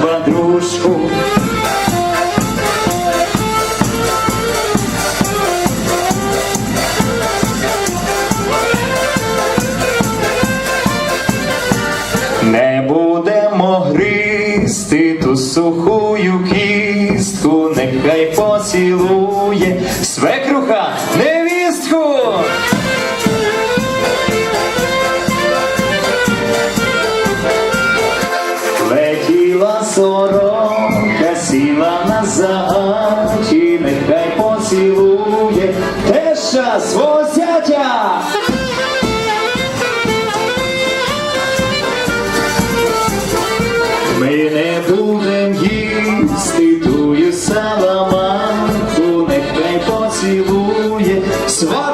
другий дружба дружку. Не будемо гризти ту сухую кістку, нехай поцілує свекруха невістку. Теша свого зятя. Ми не будем їсти тую саламанку, нехай поцілує свою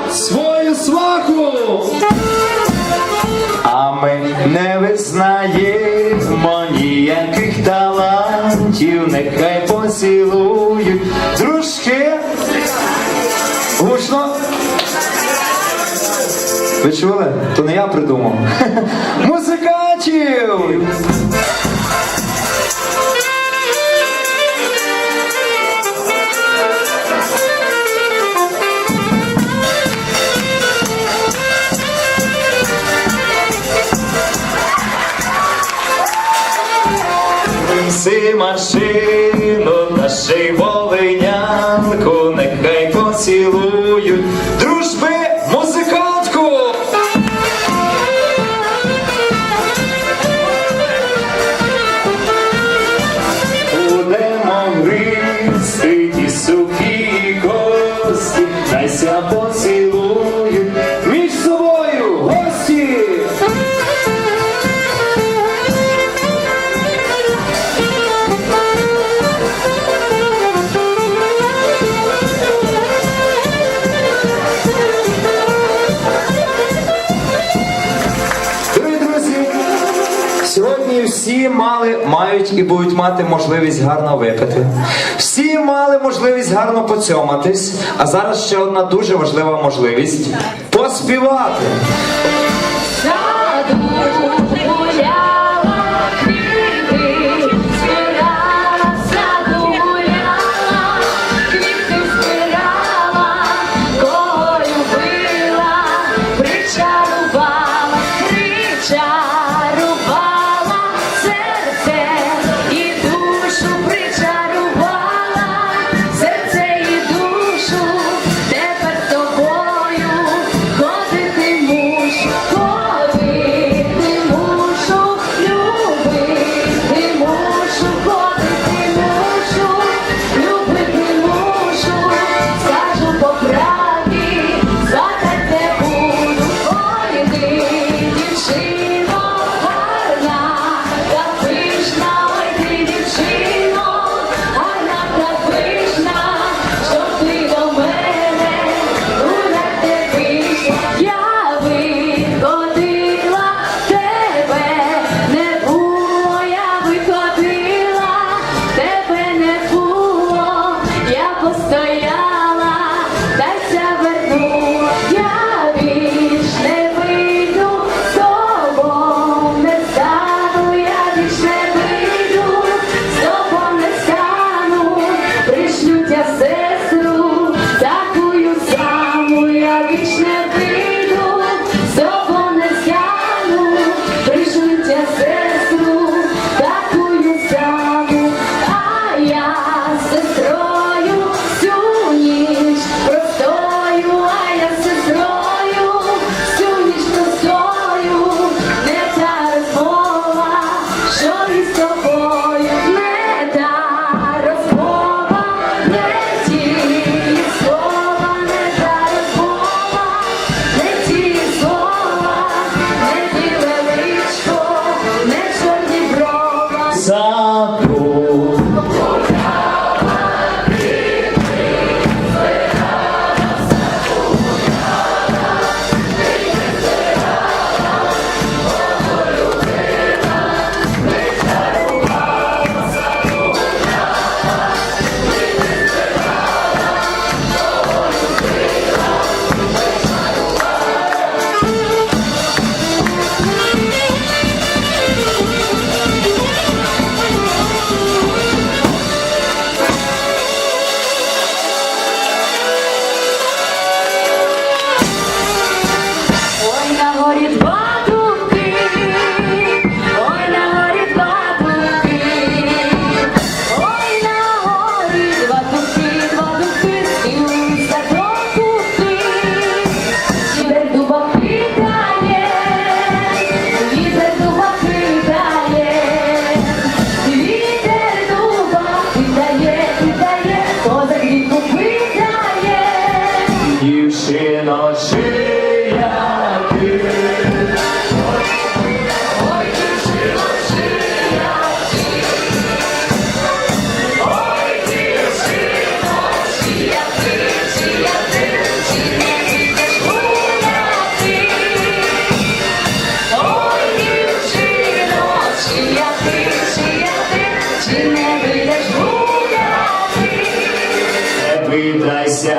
Ви чули? То не я придумав. Музикантів! Принеси машину та ще й волинянку, нехай мали, мають і будуть мати можливість гарно випити. Всі мали можливість гарно поцьоматись, а зараз ще одна дуже важлива можливість поспівати. дівчина шия ти. Ой, дівчина шия ти. Ой, дівчина шия ти, шия ти, шия ти, йдеш гуляти. Ой, дівчина шия ти, шия ти, чи не вийдеш гуляти. Не видайся.